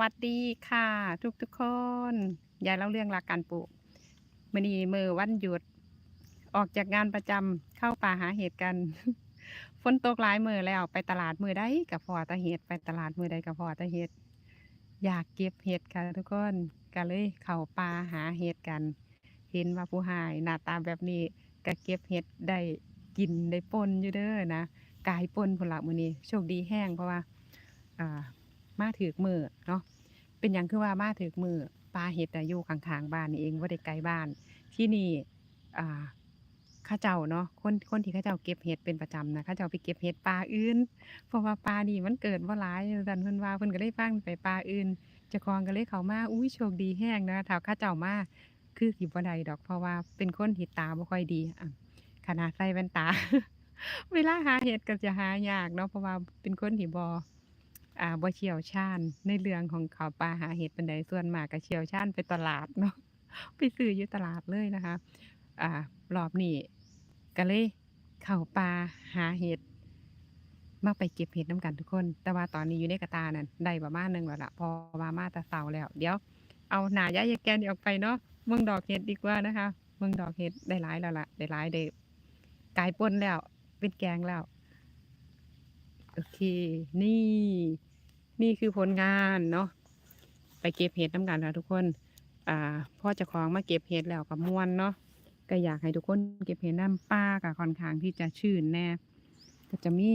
วัสดีค่ะ ทุกทุกคนยายเล่าเรื่องรักการปลูกมือนีมือวันหยุด ออกจากงานประจำเข้าป่าหาเห็ดกันฝนตกหลายมือแล้วไปตลาดมือได้กับพอตาเห็ดไปตลาดมือใดกับพอตาเห็ดอยากเก็บเห็ดค่ะ ทุกคนก็เลยเข้าป่าหาเห็ดกัน เห็นว่าผู้หายหน้าตาแบบนี้ก็เก็บเห็ดได้กินได้ปนอยู่เด้อนะกายปนผลละมือนี้โชคดีแห้งเพราะว่า อ่ามาถือมือเนาะ เป็นหยังคือว่ามาถือกมือปลาเห็ดอยู่ข้างๆบ้านนี่เองบ่าได้ไกลบ้าน ที่นี่อ่าข้าเจ้าเนาะคนคนที่เขาเจ้าเก็บเห็ดเป็นประจำนะเขาเจ้าไปเก็บเห็ดปลาอื่น เพราะว่าปลานี่มันเกิดบ่หลายดันเพิ่นว่าเพิ่นก็เลยพากันไปปลาอื่นจ้าของก็เลยเขามาอุ๊ยโชคดีแฮงนะถ้าเขาเจ้ามาคือสิบ่ได้ดอกเพราะว่าเป็นคนที่ตาบ่ค่อยดีอะขนาดใส่แว่นตา เวลาหาเห็ดก็จะหายากเนาะเพราะว่าเป็นคนที่บอ อาบ่เชี่ยวชาญในเรื่องของเขาป่าหาเห็ดปานใดส่วนมากก็เชี่ยวชาญไปตลาดเนาะไปซื้ออยู่ตลาดเลยนะคะ อ่ารอบนี้ก็เลยเข้าป่าหาเห็ดมาไปเก็บเห็ดน้ำกันทุกคน แต่ว่าตอนนี้อยู่ในกระตานั่นได้ประมาณหนึ่งแล้วละพราม่ามาต่เช้าแล้ว เดี๋ยว เอาหนายายายแกนี่ออกไปเนาะเบิ่งดอกเห็ดดีกว่านะคะเบิ่งดอกเห็ดได้หลายแล้วล่ะได้หลายได้กลายป่นแล้ว เป็นแกงแล้ว โอเค นี่ นี่คือผลงานเนาะไปเก็บเห็ดน้ำกันค่ะทุกคน อ่าพ่อจ้าของมาเก็บเห็ดแล้วก็ม่วนเนาะก็อยากให้ทุกคนเก็บเห็ดน้ำป่าก็ค่อนข้างที่จะชื้นแน่ ก็จะมี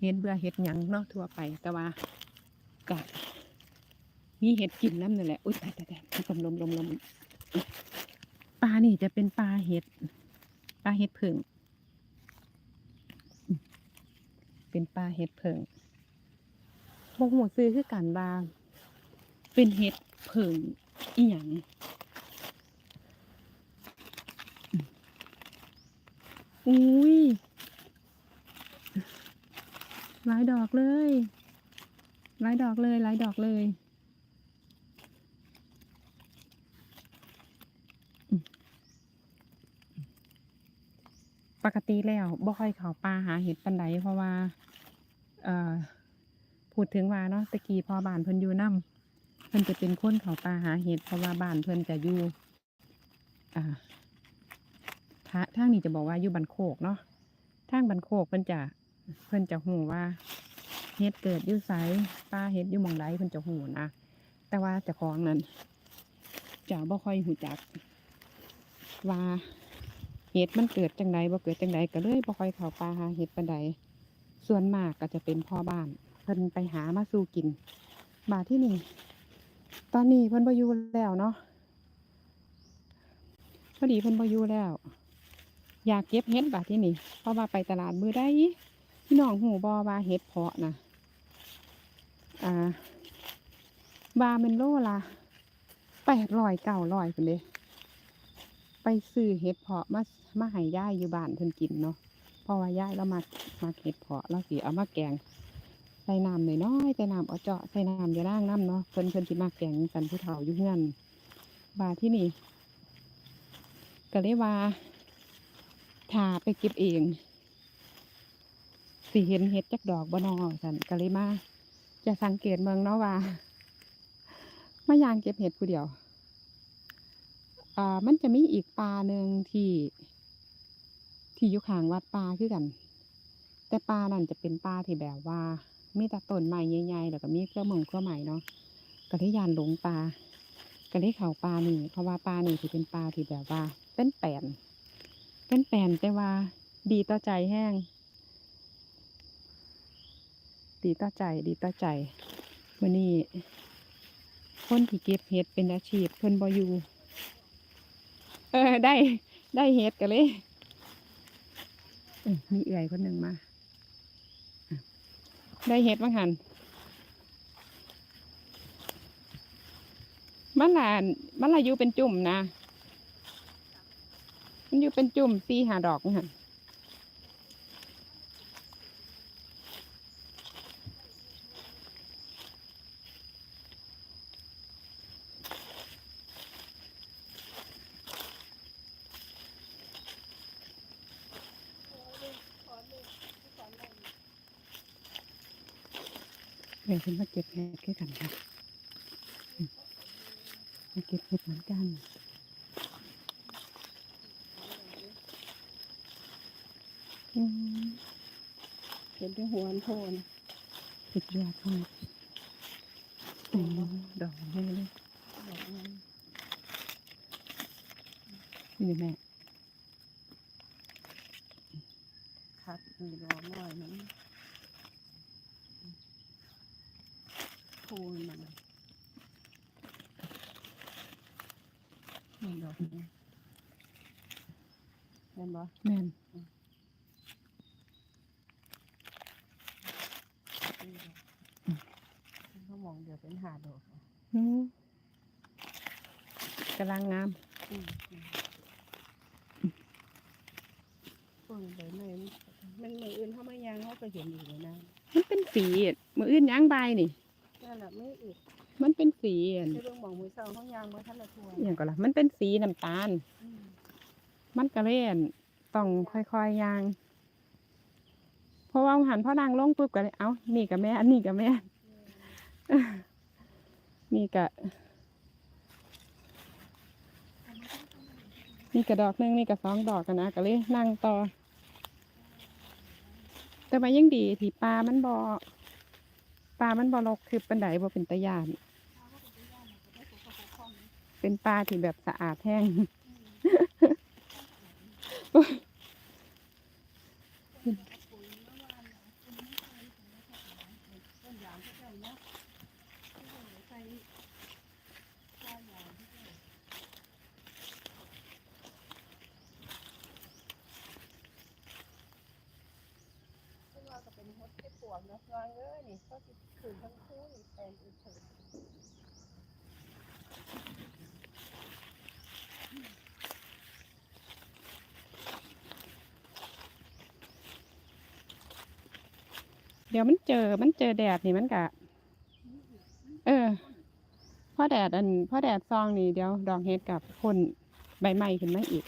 เห็ดเบื่อเห็ดหยังเนาะทั่วไปแต่ว่าก็มีเห็ดกินน้ำนั่นแหละอุ๊ยตายๆๆลมลมๆๆปลานี่จะเป็นปลาเห็ดปลาเห็ดผึ่งอืมเป็นปลาเห็ดผึ่ง บ่ฮู้ชื่อคือกันว่าเป็นเห็ดผึ่งอิหยังอืมอุ๊ยหลายดอกเลยหลายดอกเลยหลายดอกเลยปกติแล้วบ่ค่อยเขาป่าหาเห็ดปานใดเพราะว่า เอ่อ พูดถึงว่าเนาะต่กี้พอบ้านเพิ่นอยู่นำเพิ่นจะเป็นคนเขาป่าหาเห็ดเพราะว่าบ้านเพิ่นจะอยู่อ่าทาทางนี้จะบอกว่าอยู่บ้านโคกเนาะทางบ้านโคกเพิ่นจะเพิ่นจะรู้ว่าเห็ดเกิดอยู่ไสป่าเห็ดอยู่หมองใดเพิ่นจะรู้นะแต่ว่าเจ้าของนั้นจะบ่ค่อยรู้จัก ว่าเห็ดมันเกิดจังใดบ่เกิดจังใดก็เลยบ่ค่อยเข้าป่าหาเห็ดปานใดส่วนมากก็จะเป็นพ่อบ้าน เพิ่นไปหามาสู่กินบัดที่นี่ ตอนนี้เพิ่นบ่อยู่แล้วเนาะพอดีเพิ่นบ่อยู่แล้ว อยากเก็บเห็ดบัดที่นี่เพราะว่าไปตลาดมือใดพี่น้องรู้บ่ว่าเห็ดเพาะนะอ่าว่าแม่นโลละ800 900พู้นเดะไปซื้อเห็ดเพาะมามาให้ยายอยู่บ้านเพิ่นกินเนาะเพราะว่ายายเลามักมักเห็ดเพาะเลาสิเอามาแกง ส่น้ำน้อยๆใส่น้ำเอาเจาะใส่น้ำยานางนำเนาะเพิ่นเพิ่นสิมักแกงจั่งสันผู้เฒ่าอยู่เรือนบัดที่นี่ก็เลยว่าถาไปเก็บเองสิเห็นเห็ดจักดอกบนอว่าซั่นก็เลยมาจะสังเกตเบิ่งเนาะว่าไมาย่างเก็บเห็ดผู้เดียวอ่ามันจะมีอีกป่าหนึ่งที่ ที่อยู่ข้างวัดป่าคือกัน แต่ป่านั้นจะเป็นป่าที่แบบว่า มีแต่ต้นไม้ใหญ่ๆแล้วก็มีเครื่อหม่อเครื่องไม้เนาะก็เลยย้านหลงป่าก็เลยเขาป่านี้เพราะว่าป่านี้สิเป็นป่าที่แบบว่า เป็นแปนเป็นแปนแต่ว่าดีต่อใจแรงดีต่อใจดีต่อใจมื้อนี้คนที่เก็บเห็ดเป็นอาชีพเพิ่นบอยู่เออได้ได้เห็ดก็เลยมีเอื้อยคนหนึ่งมา ได้เห็ดบ้าหั้นมันละมันละอยู่เป็นจุ่มนะ มันอยู่เป็นจุ่มตีหาดอกหันาหั้นม่เพิ่นมาเก็บเห็ดคือกันค่ะอืมมาเก็บเห็ดเหมือนกันอืมเห็นที่หัวอันโทนสุดยอดมากอืมดอกแม่เลยดอกนั้นนี่แม่คัดมีดอกน้อยนั้นโคนมันนี่ดอกนี้เห็น บ่แม่นนี่ดอกเขามองเดี๋ยวเป็นหาดอกอืมกำลังงามอืมอืมเปิดไปเลยมันมืออื่นเขาไม่ยางเขาก็เห็นอยู่เลยนะ มันเป็นสีอะมืออื่นย่างใบนี่นั่นแหละไม่อึดมันเป็นสีอันจะเบิ่งบอกมือเศร้าเขายางมาท่านละทัวอหย่างก็ล่ะมันเป็นสีน้ำตาลอืมมันกระเล่น ต้องค่อยๆย่าง เพราะว่าหันพ่อนางลงปุ๊บก็เลยเอ้านี่กับแม่อันนี้กับแม่นี่กะนี่กะดอกหนึงนี่กะสองดอกกันนะก็เลยนั่งต่อ แต่ว่ายังดีที่ปลามันบอปลามันบอลกคือปันไดบ่เป็นตะยาน เป็นปลาที่แบบสะอาดแห้ง เป็นฮดที่ปวดนะวางเอ้ยนี่ก็สิคืนทั้งคู่นี่แฟนอื่นเถิด เดี๋ยวมันเจอมันเจอแดดนี่มันกะ เออพ่อแดดอันพ่อแดดซองนี่เดี๋ยวดอกเห็ดกับพ่นใบไม้ขึ้นมาอีก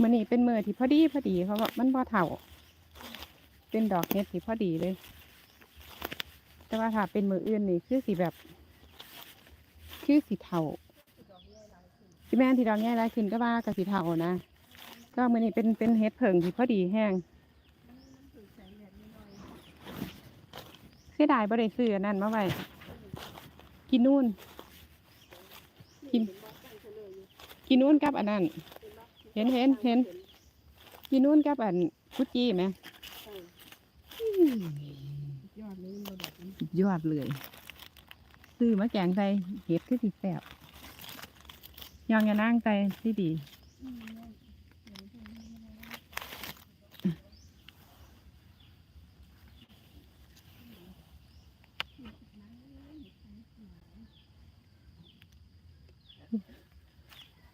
มือนี่เป็นมือที่พอดีพอดีเพราะว่ามันพอเถ่า เป็นดอกเห็ดที่พอดีเลย แต่ว่าถ้าเป็นมืออื่นนี่คือสีแบบ คือสีเทาที่แม่นที่ดอกแง่ไรขึ้นก็ว่ากับสีเทานะ ก็มือนี่เป็นเป็นเห็ดเผิงที่พอดีแห้งถือแสงแดดนิดหน่อยเสียดายบ่ได้ซื้ออันนั่นมาไว้กินนู่น กินเห็นบ่ตั้งเฉลยอยู่กินนู่นกับอันนั้นเห็นบ่เห็นเห็นเห็นกินนู่นกับอันกุจีไหมเออยอดเลยมันบ่ดอกนี้สุดยอดเลยซื้อมาแกงใส่เห็ดคือสิแซ่บยองอย่านั่งใจที่ดี อืมนั่นเดี๋ยวเพิ่นไม่ได้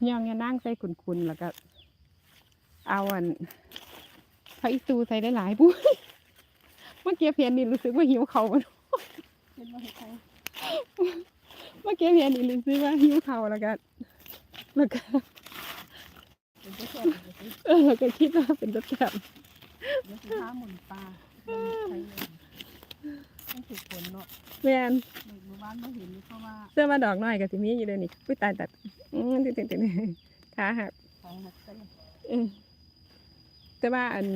ยองอย่านั่งใส่ขุนๆแล้วก็ เอาอันพระอิตูใส่ได้หลายปุ้ยเมื่อกี้เพียนนี่รู้สึกว่าหิวเขาวมันเห็นบ่เห็นใครเมื่อกี้เพียนนี่รู้สึกว่าหิวเขาวแล้วก็แล้วก็เป็นเจ้าแก่เดี๋ยวสิเออแล้วก็คิดว่าเป็นตัวแซ่บเดี๋ยวสิพาหมุนปลาเบิ่งใครเลย มันถูกฝนเนาะแม่นเด็กหมู่บ้านบ่เห็นเพราะว่าเสื้อมาดอกน้อยกับสิมีอยู่เลยนี่อุ้ยตายตัดอืมติดติดติดขาหักทางหักใส่เออแต่ว่าอัน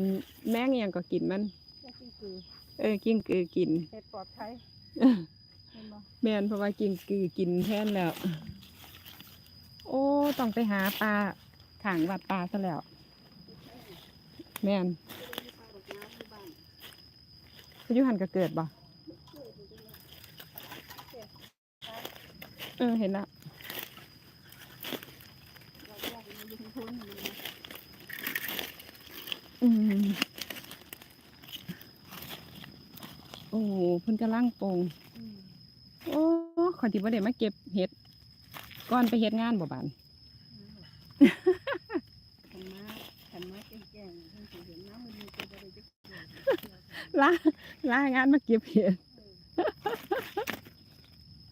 แม่งอิหยังก็กินมันแค่คือเออกินกือกินเฮ็ดปลอดภัยเออเห็นบ่แม่นเพราะว่ากินกือกินแทนแล้ว โอ้ต้องไปหาปลาขางวัดปลาซะแล้ว แม่นปลาดอกน้ำที่บ้านพายุหันก็เกิดบ่ เออเห็นละเราแยกมันอยู่ที่ทุ่นอยู่นะอืมโอ้เพิ่นกำลังปลงอืมโอ้ขอยที่บ่ได้มาเก็บเห็ดก่อนไปเฮ็ดงานบ่บานขันมาขันมาแก่งๆท่านสิเห็นน้ำมันมีตัวอะไรจะลาลางานมาเก็บเห็ด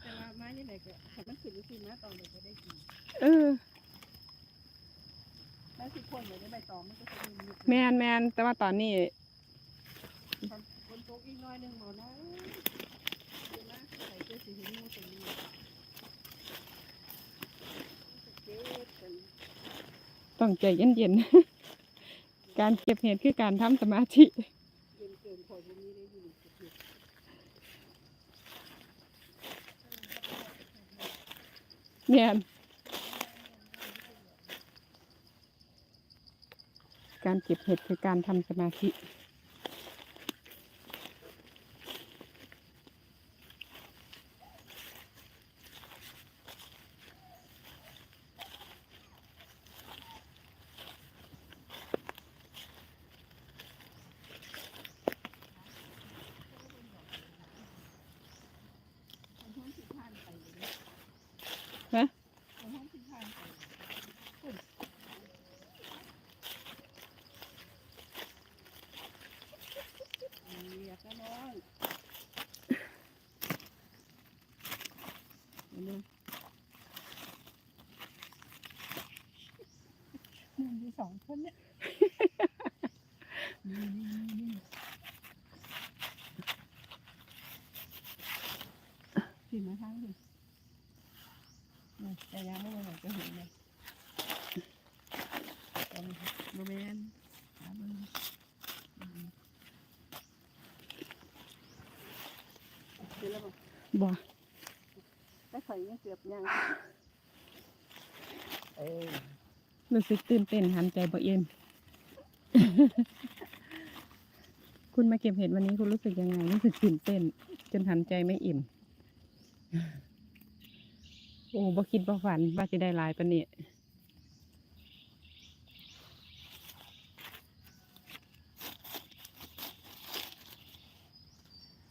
แต่ว่าไม้นี่ไหนก็ขันมันขึ้นที่มาต อนเด็กก็ได้กินเออแล้วที่พ่นเลยได้ใบตอมมันก็จะมีมิดแมนแมนแต่ว่าตอนนี้ฝนตกอีกหน้อยหนึงบ่นะเดี๋ยวนะใส่เสื้อสีเห็นงูตรงนี้เก็บกันต้องใจเย็นๆ การเก็บเห็ดคือการทำสมาธิ เย็นเกินพอจะมีได้อยู่เก็บเห็ดแมน การเก็บเห็ดคือการทำสมาธิ เอาห้องที่ผ่านไปเลยนะ ฮะ เอาห้องที่ผ่านไปฝุ่น เรียกก็น้อยเห็นไหมมันมีสองคนเนี่ยนี่นี่นี่นี่มาทางดินี่แต่ยังไม่มาจะเห็นเลยเอาเลยค่ะโมเมนหาเบิ่งอืมเดี๋ยวแล้วบอก บ่ ได้ข่ อยยังเกือบยังเออรู้สึกตื่นเต้นหันใจบ่เอ็น คุณมาเก็บเห็ดวันนี้คุณรู้สึกยังไง รู้สึกตื่นเต้น จนหันใจไม่อิ่ม โอ้บ่คิดบ่ฝันว่าจะได้หลายปานนี้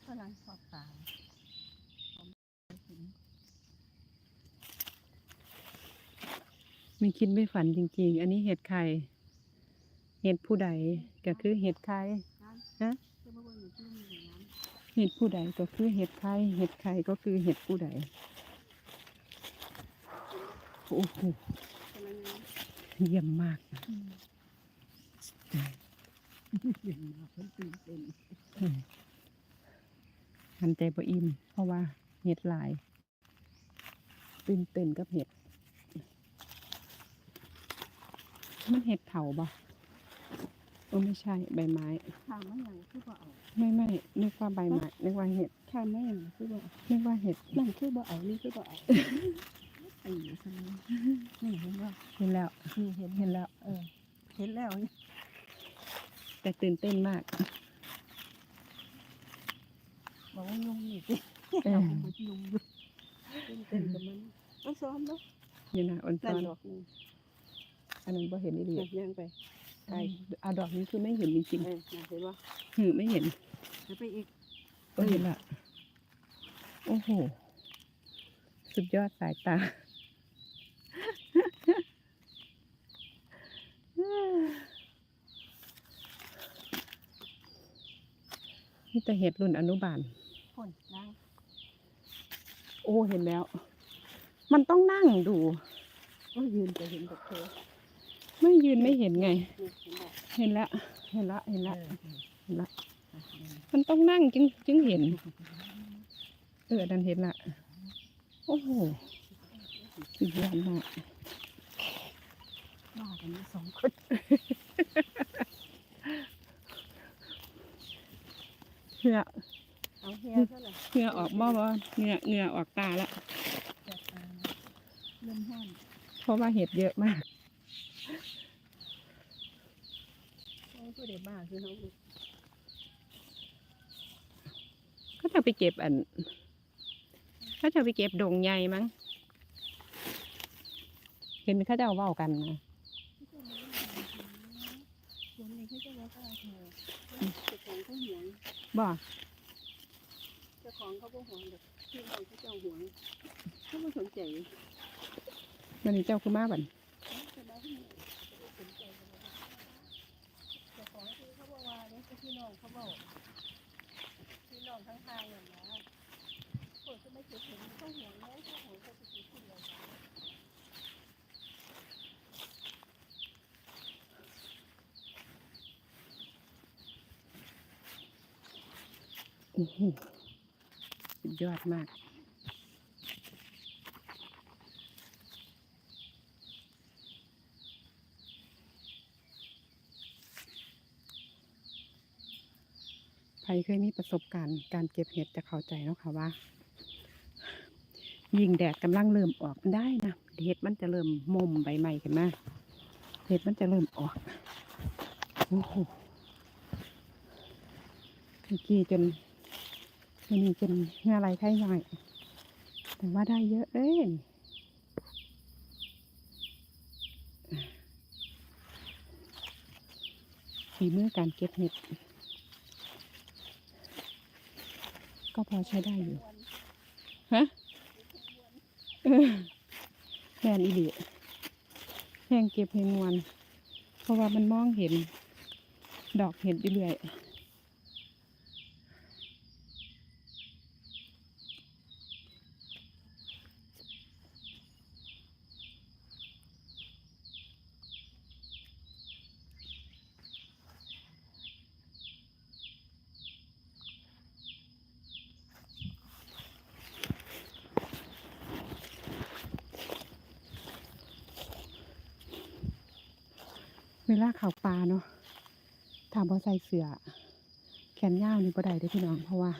ฝรั่งชอบตามผมเห็น ไม่คิดไม่ฝันจริง ๆ อันนี้เห็ดไข่ เห็ดผู้ใดก็คือเห็ดไข่ฮะเห็ดผู้ใดก็คือเห็ดไข่ เห็ดไข่ก็คือเห็ดผู้ใดโอ้โหใช่ไหมนะเยี่ยมมากหาเพิ่นตื่นเต้นอืมหันใจบ่อิ่มเพราะว่าเห็ดหลายตื่นเต้นกับเห็ด มันเห็ดเถาบ่โอ้ไม่ใช่ใบไม้ ถามว่าอย่างคือบ่เอาไม่ไม่นึกว่าใบไม้นึกว่าเห็ดถามว่าอย่างคือบ่เอานึกว่าเห็ดนั่นคือบ่เอานี่คือบ่เอาไอ้อยู่ซั่นนะนี่เห็นบ่เห็นแล้วนี่เห็นเห็นแล้ว เออ เห็นแล้วนี่แต่ตื่นเต้นมากบอกว่ายุงนี่สิเออเอาไปยุงอยู่ตื่นเต้นกับมันมันซ้อมเนาะนี่นะอ่อนนั่ซ้นอนดอกหนึง อันนั้นบ่เห็นอีหลีนั่นย่างไปไก่เอาดอกนี้คือไม่เห็นจริงเออนั่นเห็นบ่ๆหือไม่เห็นเดี๋ยวไปอีกก็เห็นละโอ้โห สุดยอดสายตา นี่แต่เห็ดรุ่นอนุบาลคนนั่งโอ้เห็นแล้ว มันต้องนั่งดู ก็ยืนจะเห็นกับเธอ ไม่ยืนไม่เห็นไงนี่เห็นบ่เห็นแล้วเห็นแล้วเห็นแล้วเออเห็นแล้วเออมันต้องนั่งจึงจึงเห็น เออดันเห็นละ โอ้โหสุดยอดมากว่ากันอยู่สองคนเหงื่อเอาเฮียเท่าไหร่เหงื่อออกบ่บ่เหงื่อเหงื่อออกตาละจัดตาเริ่มห้อนเพราะว่าเห็ดเยอะมาก โอ้ยก็เดี๋ยวบ้าคือน้องลูกก็จะไปเก็บอันเขาจะไปเก็บดงใหญ่มั้งเห็นเขาจะเอาเว้ากันนะส่วนนี้เขาจะว่าก็เธอเจ้าของเขาหวงบ่เจ้าของเขาก็หวงเด็กที่เราที่เจ้าหวงเขาไม่สนใจวันนี้เจ้าคือมาบัน พี่น้องเขาบอกพี่น้องทั้งทางอย่างนี้ฝนจะไม่เห็นเห็นต้องเห็หมต้องเห็จะติดๆนเลยอือหืยอดมาก ครเคยมีประสบการณ์การเก็บเห็ดจะเข้าใจเนาะค่ะว่า ยิงแดดกำลังเริ่มออกมันได้นะเห็ดมันจะเริ่มมุมใบใหม่ขึ้นมาเห็ดมันจะเริ่มออกโอ้โหเมื่อกี้จนมันนี้จนเงื่อไหลไข้ย่อยแต่ว่าได้เยอะเอ้ยฝีมือการเก็บเห็ด ก็พอใช้ได้อยู่ ฮะเออแม่นอีหลีแห้งเก็บให้มวน เพราะว่ามันมองเห็น ดอกเห็ดอยู่เรื่อย เวลาเข่าปลาเนาะถามว่าใส่เสือแขนยาวนี่บ่ได้ด้อพี่น้องเพราะว่า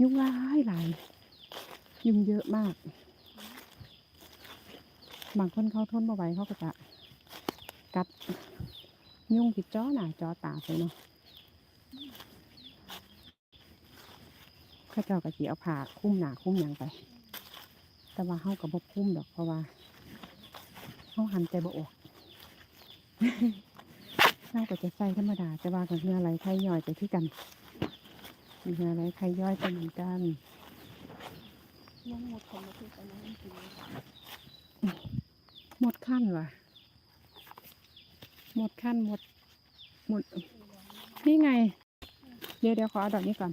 ยุงหลายหลายยุงเยอะมาก บางคนเขาทนบ่ไหวเขาก็จะกัด ยุงติดจ้อหนาจ้อตาไปเนาะเขาเจ้าก็สิเอาผ้าคุ้มหนาคุ้มยังไป แต่ว่าเฮาก็บ่คลุ้มดอกเพราะว่าเฮาหันใจบ่ออก เฮาก็จะใส่ธรรมดาแต่ว่ากับเนื้อไหลไข่ย่อยไปที่กันเนื้อไหลไข่ย่อยไปเหมือนกันยังหมดคนมาที่ตอนนั้นจริงหมดขั้นว่ะ หมดขั้นหมด หมด นี่ไง เดี๋ยวเดี๋ยวขอเอาดอกนี้ก่อน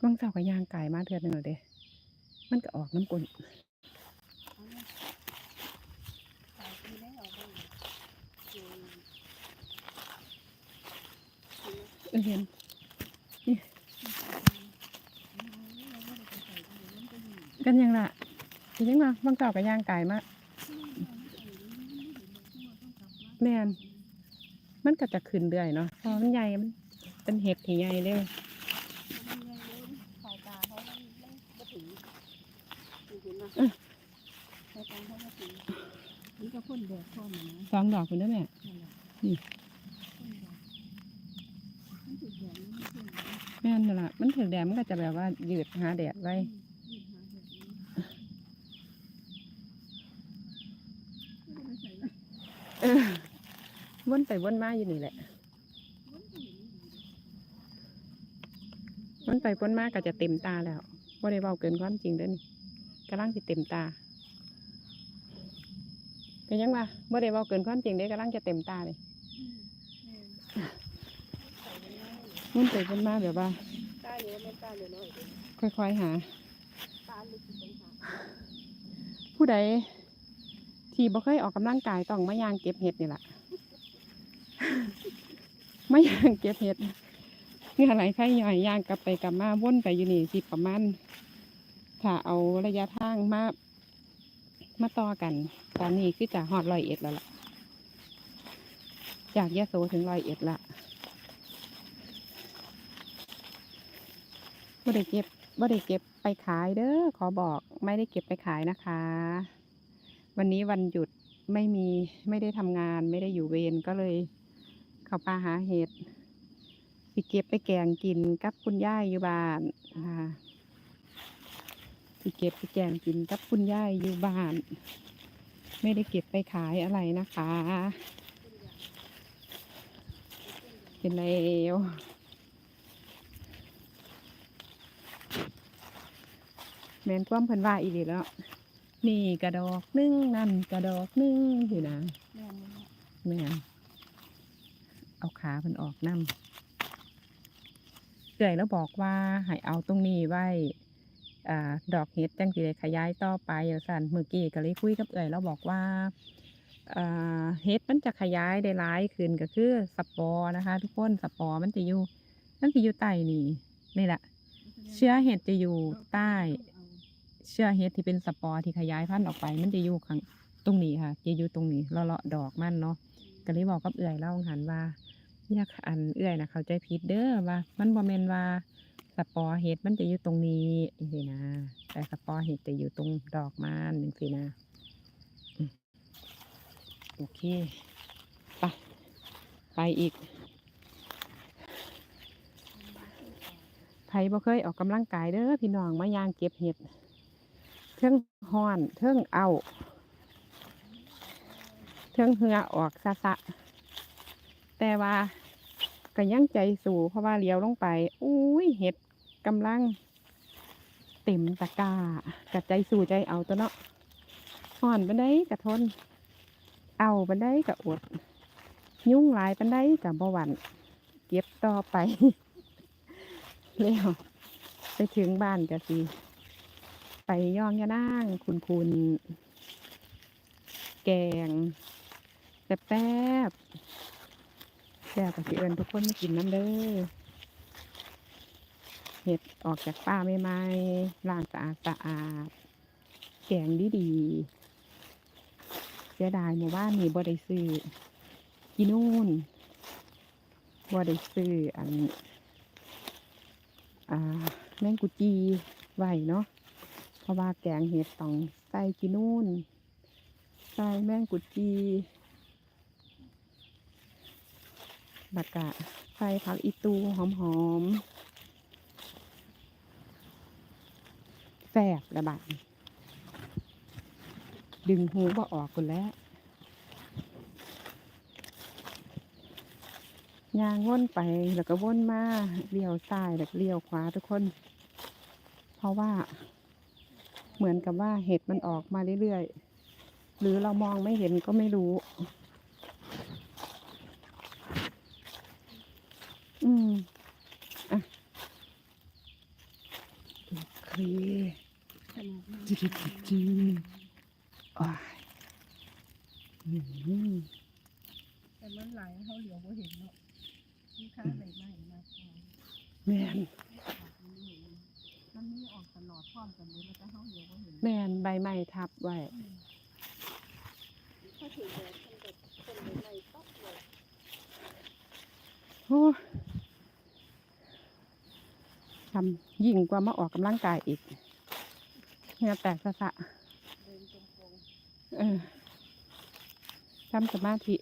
ก้องเสากับยางไก่มาเถื่อนหนึ่งเหรอเด้ มันก็ออกน้ำกลนๆขายปีได้ออกบ้างจริงเห็นกันยังล่ะเป็นยังล่ะบางเสากับยางไก่มาแม่นมันก็จะขึ้นเรื่อยเนาะพอมันใหญ่มันเป็นเห็ดที่ใหญ่เร็ว สายตาเขาไม่ไม่ไม่ถึงจริงๆนะสายตาเขาไม่ถึงนี่ก็พ่นแดด พ่นนะสองดอกคุณได้ไหมนั่นแหละนี่พ่นแดดมันติดแดดมันไม่พ่นนะแม่นนั่นละมันถึงแดดมันก็จะแบบว่ายืดหาแดดไว้ยืดหาแดดนี้ไปเวนไปวนมาอยู่นี่แหละเห็นอยู่ดีวนไปวนมาก็จะเต็มตาแล้วว่าได้เบาเกินความจริงเด้อนี่กำลังสิเต็มตา ก็ยังว่าว่าได้เบาเกินความจริงเด้อกำลังจะเต็มตาเลยอืมแม่นใส่ได้ง่ายเลยวนไปวนมาแบบว่าตาเยอะไม่ตาเยอะน้อยเองค่อยๆหาตาลึกเป็นหา ผู้ใดที่บ่เคยออกกำลังกายต้องมายางเก็บเห็ดนี่แหละมายางเก็บเห็ดเงื่อไหลไข่ย่อยยางกลับไปกลับมาวนไปอยู่นี่สิประมาณถ้าเอาระยะทางมามาต่อกัน ตอนนี้คือจะหอดร้อยเอ็ดแล้วล่ะ จากยะโสถึงร้อยเอ็ดละบ่ได้เก็บบ่ได้เก็บไปขายเด้อขอบอกไม่ได้เก็บไปขายนะคะ วันนี้วันหยุดไม่มีไม่ได้ทำงานไม่ได้อยู่เวรก็เลยเข้าป่าหาเห็ดสิเก็บไปแกงกินกับคุณย่ายอยู่บ้านนะคะสิเก็บไปแกงกินกับคุณย่ายอยู่บ้าน ไม่ได้เก็บไปขายอะไรนะคะ เป็นแล้วแมนความเพิ่นว่าอีหลีแล้ว นี่กระดอกนึ่งนั่นกระดอกนึ่งอยู่นะแม่นเลยนะแม่นเอาขาเพิ่นออกนำเอื่อยแล้วบอกว่าให้เอาตรงนี้ไว้ อ่าดอกเห็ดจังสิได้ขยายต่อไปอย่างสั่นเมื่อกี้ก็เลยคุยกับเอื่ยแล้วบอกว่าเอ่อเห็ดมันจะขยายได้หลายขึ้นก็คือสปอร์นะคะ ทุกคนสปอร์มันจะอยู่มันจะอยู่ใต้นี่นี่แหละเชื้อเห็ดจะอยู่ใต้ เชื้อเห็ดที่เป็นสปอร์ที่ขยายพันธุ์ออกไป มันจะอยู่ข้างตรงนี้ค่ะจะอยู่ตรงนี้เลาะดอกมันเนาะก็เลยบอกกับเอื่อยเล่าหันว่าอยากอันเอื่อยนะเขาใจผิดเด้อว่า มันบ่แม่นว่า สปอร์เห็ดมันจะอยู่ตรงนี้จังซี่นะแต่สปอร์เห็ดจะอยู่ตรงดอกมันจังซี่นะโอเคไปไปอีกไผบ่เคยออกกำลังกายเด้อพี่น้องมายางเก็บเห็ดเทิงห้อนเทิงเอาเทิงเหงือออกซะซะแต่ว่าก็ยังใจสู่เพราะว่าเลี้ยวลงไป อุ้ยเห็ด กำลังเต็มตะกร้ากระใจสู่ใจเอาตัวเนาะห่อนบันไดกะทน เอาบันไดกะอด ยุ่งหลายบันไดกะบ่หวัน เก็บต่อไปแล้วไปถึงบ้านกะสิ ไปย่องยะนางคุณคุณแกงแซ่บแซ่บแซ่บกับสิเอิญทุกคนมากินน้ำเด้อ เห็ดออกจากป้าใหม่ๆล้างสะอาดสะอาดแกงดีดีๆเสียดายหมู่บ้านนี่บ่ได้ซื้อกินนู่นบ่ได้ซื้ออันอ่าแมงกุจีไหวเนาะเพราะว่าแกงเห็ดต้องใส่กินูนใส่แมงกุจีบักกะใส่ผักอีตูหอมๆ สบระบาดดึงหูบ่ออกกันแล้วยางว่นไปแล้วก็ว่นมาเลี้ยวซ้ายแล้วเลี้ยวขวาทุกคน เพราะว่า เหมือนกับว่าเห็ดมันออกมาเรื่อยๆหรือเรามองไม่เห็นก็ไม่รู้ อืม อะ โอเค จิกิจิกิอ้ายอืมแต่มันไหลเขาเหลียวบ่เห็นเนาะมีค่าใบไม้มากกว่าแม่นมันมีออกตลอดพร้อมกันเลยแล้วแต่เขาเหลียวบ่เห็นแม่นใบไม้ทับไว้ถ้าถือแดดมันแบบเป็นใบไม้ปั๊บเลยโอ้ทำยิ่งกว่ามาออกกำลังกายอีก เหงื่อแตกสะสะเดินจงกรมเออทำสมาธิ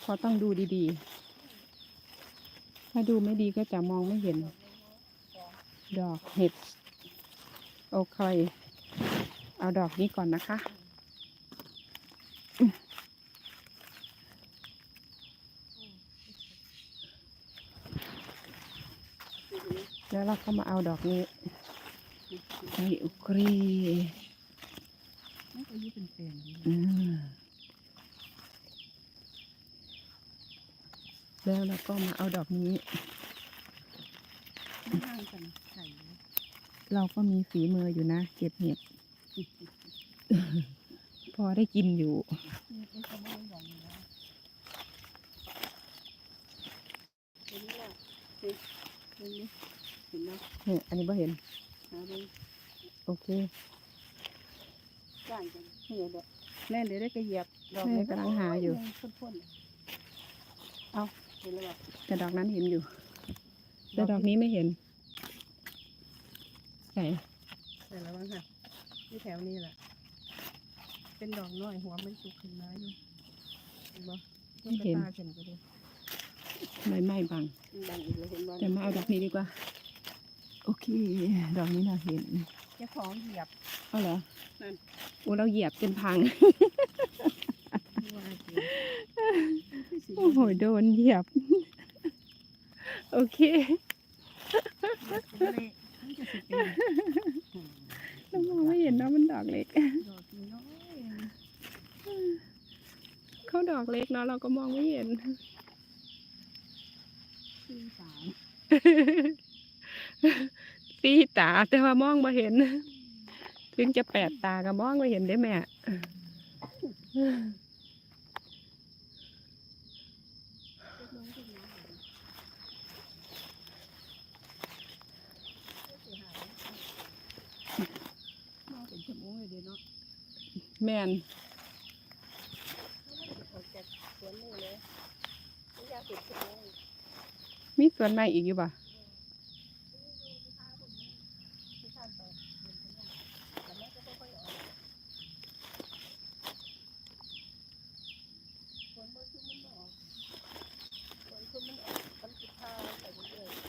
เพราะต้องดูดีๆ ถ้าดูไม่ดีก็จะมองไม่เห็น ดอกเห็ด โอเค เอาดอกนี้ก่อนนะคะแล้วเราก็มาเอาดอกนี้ ใส่อุกรีมันก็อยี่เป็นแปลงอยู่อืมแล้วเราก็มาเอาดอกนี้ข้างกันไข่เราก็มีฝีมืออยู่นะเก็บเห็ดพอได้กินอยู่เนี่ยอันนี้บ่เห็น โอเคจ้างกันเหี่ยเด้อแม่เดี๋ยวได้กระเหยียบดอกแม่กำลังหาอยู่ พ่นๆเอาเห็นแล้วแบบแต่ดอกนั้นเห็นอยู่ แต่ดอกนี้ไม่เห็นไหนเห็นแล้วบ้างค่ะที่แถวนี้แหละเป็นดอกน้อยหัวมันสุกขึ้นมาอยู่เห็นบ่มันก็ตาขึ้นก็ได้ไม่ไหม้บังดังอีกแล้วเห็นบ่แต่มาเอาดอกนี้ดีกว่า โอเค ดอกนี้น่าเห็นเจ้าของเหยียบ เอาเหรอนั่น โอ้เราเหยียบจนพังว่าสิโอ้โห โดนเหยียบ โอเคมันจะสิเป็นเรามองไม่เห็นนะมันดอกเล็กดอกน้อยเขาดอกเล็กเนาะเราก็มองไม่เห็น สี่สามตีตา แต่ว่ามองไม่เห็น ถึงจะแปดตาก็มองไม่เห็นได้แม่ลูกน้องที่ดีสิหาน้องเป็นชั่วโมงเลยเดี๋ยวเนาะแม่นออกจากสวนนี่เลยไม่อยากติดชั่วโมงมีสวนใหม่อีกอยู่บ่ที่ข้ามไปแต่แม่ก็ค่อยๆออกฝนบ่ชุ่มมันบ่ออกฝนชุ่มมันออกมันสิพาไปเรื่อยๆ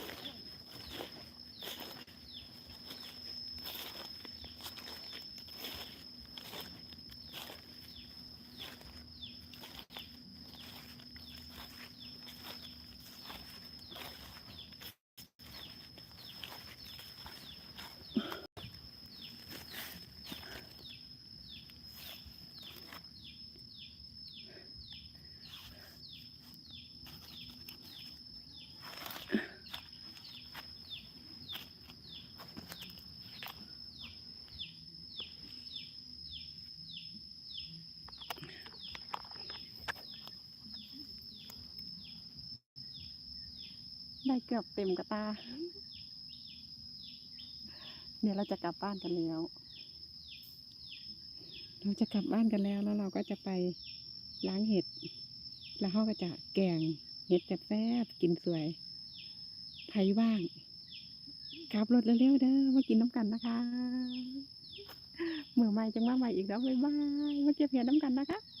ได้เกือบเต็มกระตา เดี๋ยวเราจะกลับบ้านกันแล้ว เราจะกลับบ้านกันแล้วแล้วเราก็จะไปล้างเห็ด แล้วเขาก็จะแกงเห็ดแซ่บๆกินสวยไผว่างขับรถเร็วๆเด้อมากินน้ำกันนะคะมือใหม่จังมาใหม่อีกแล้วบ๊ายบายมาเก็บเห็ดน้ำกันนะคะ